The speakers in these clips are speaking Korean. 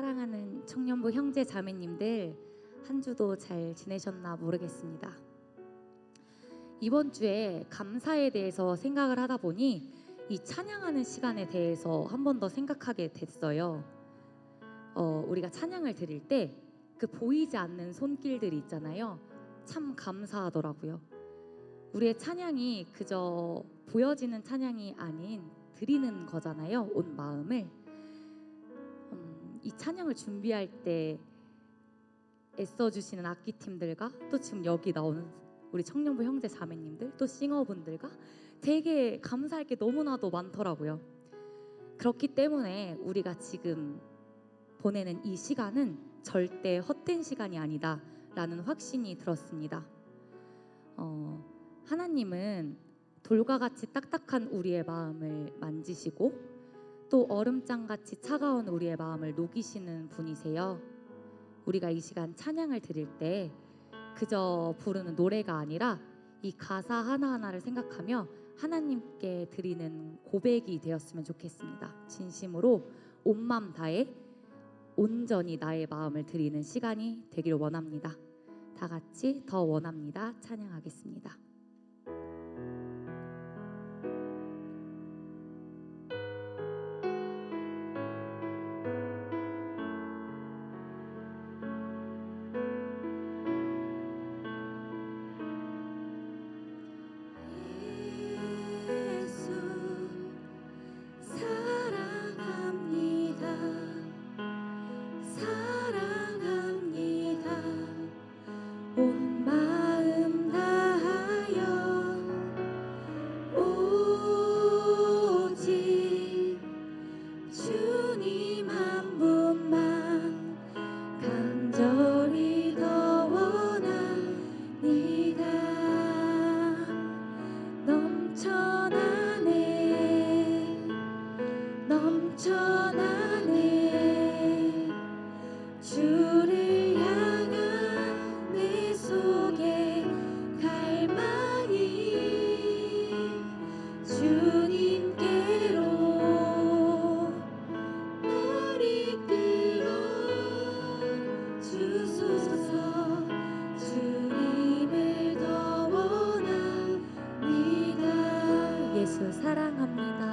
사랑하는 청년부 형제 자매님들 한 주도 잘 지내셨나 모르겠습니다. 이번 주에 감사에 대해서 생각을 하다 보니 이 찬양하는 시간에 대해서 한 번 더 생각하게 됐어요. 어, 우리가 찬양을 드릴 때 그 보이지 않는 손길들이 있잖아요. 참 감사하더라고요. 우리의 찬양이 그저 보여지는 찬양이 아닌 드리는 거잖아요. 온 마음을. 음, 이 찬양을 준비할 때 애써 주시는 악기 팀들과 또 지금 여기 나오는 우리 청년부 형제 자매님들 또 싱어분들과 되게 감사할 게 너무나도 많더라고요. 그렇기 때문에 우리가 지금 보내는 이 시간은 절대 헛된 시간이 아니다라는 확신이 들었습니다. 어, 하나님은 돌과 같이 딱딱한 우리의 마음을 만지시고 또 얼음장 같이 차가운 우리의 마음을 녹이시는 분이세요. 우리가 이 시간 찬양을 드릴 때 그저 부르는 노래가 아니라 이 가사 하나하나를 생각하며 하나님께 드리는 고백이 되었으면 좋겠습니다. 진심으로 온 맘 다해 온전히 나의 마음을 드리는 시간이 되기를 원합니다. 다 같이 더 원합니다. 찬양하겠습니다. 사랑합니다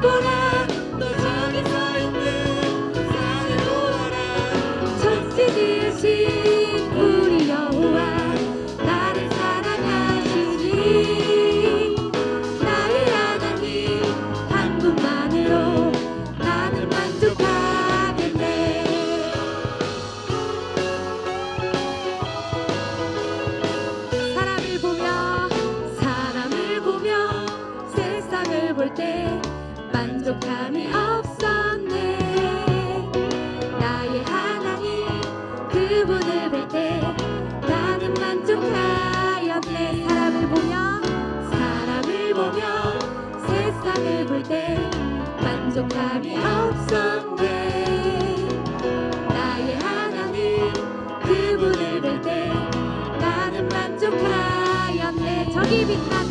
Bye. 만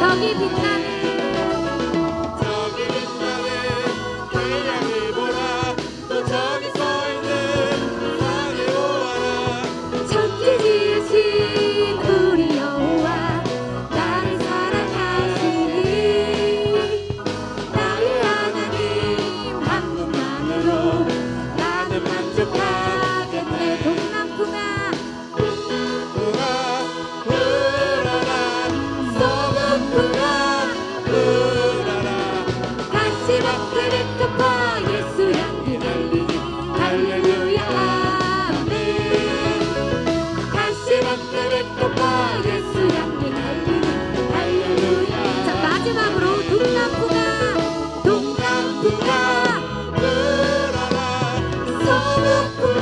저기 빛나는 Oh,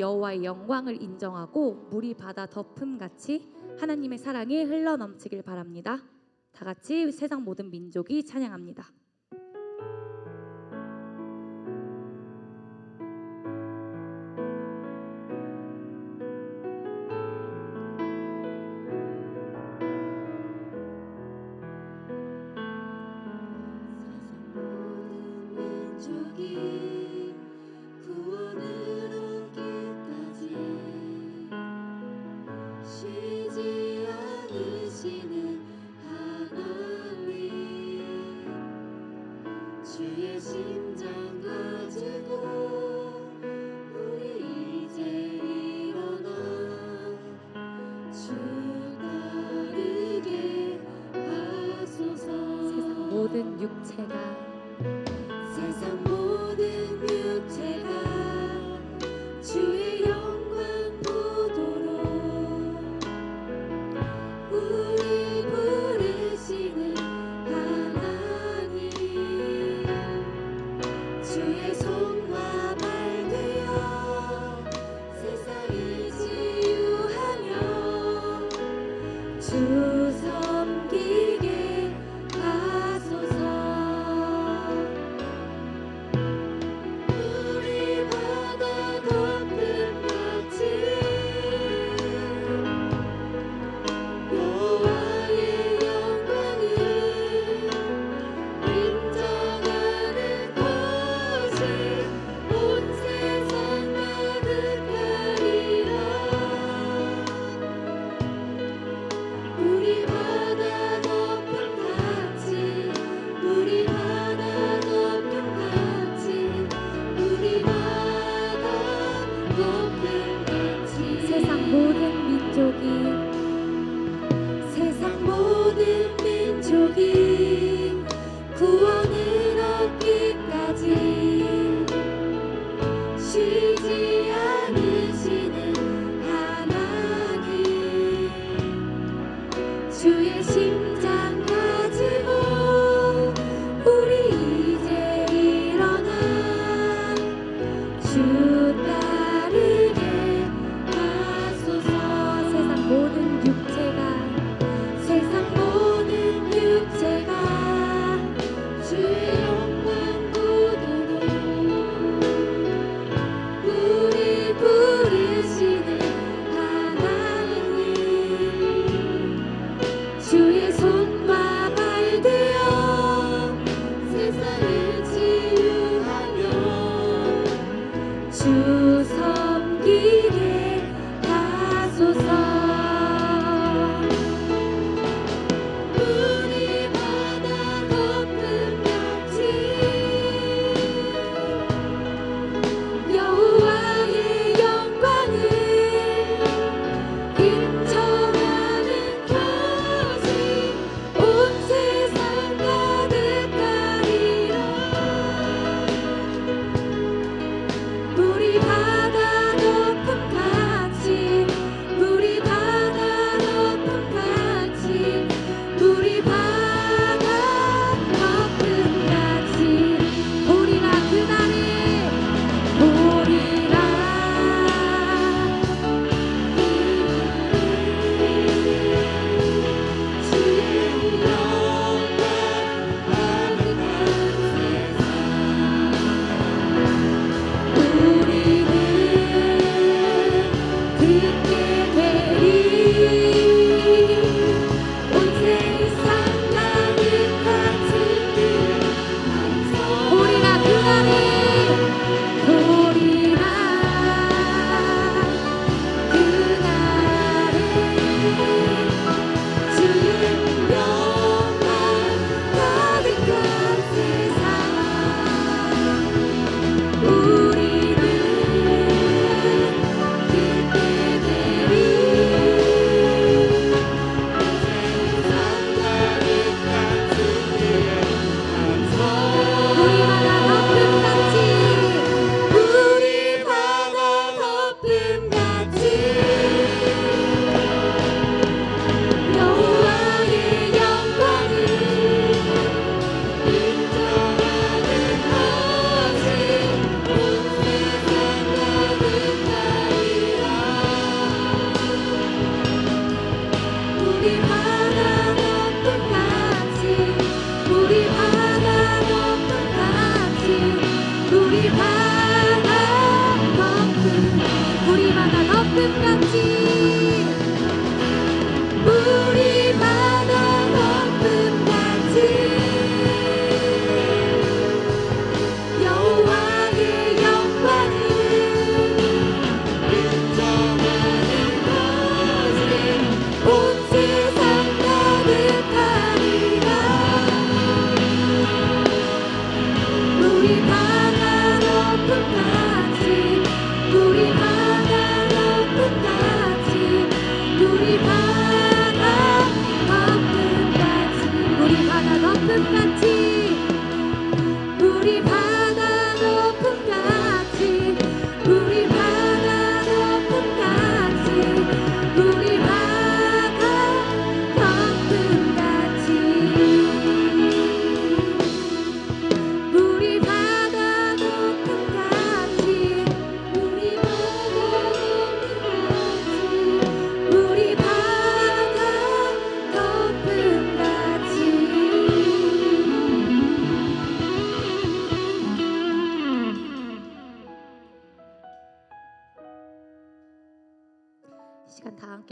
여호와의 영광을 인정하고 물이 바다 덮음 같이 하나님의 사랑이 흘러넘치길 바랍니다. 다 같이 세상 모든 민족이 찬양합니다. do teu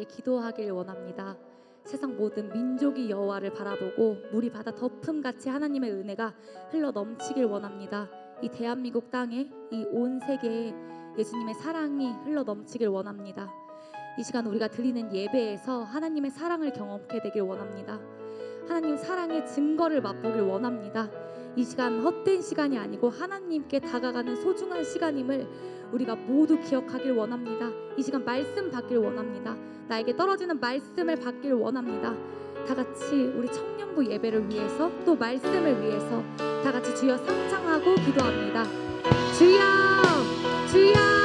기도하길 원합니다. 세상 모든 민족이 여호와를 바라보고 물이 바다 덮음 같이 하나님의 은혜가 흘러 넘치길 원합니다. 이 대한민국 땅에 이 온 세계에 예수님의 사랑이 흘러 넘치길 원합니다. 이 시간 우리가 드리는 예배에서 하나님의 사랑을 경험하게 되길 원합니다. 하나님 사랑의 증거를 맛보길 원합니다. 이 시간 헛된 시간이 아니고 하나님께 다가가는 소중한 시간임을 우리가 모두 기억하길 원합니다. 이 시간 말씀 받길 원합니다. 나에게 떨어지는 말씀을 받길 원합니다. 다 같이 우리 청년부 예배를 위해서 또 말씀을 위해서 다 같이 주여 상창하고 기도합니다. 주여! 주여!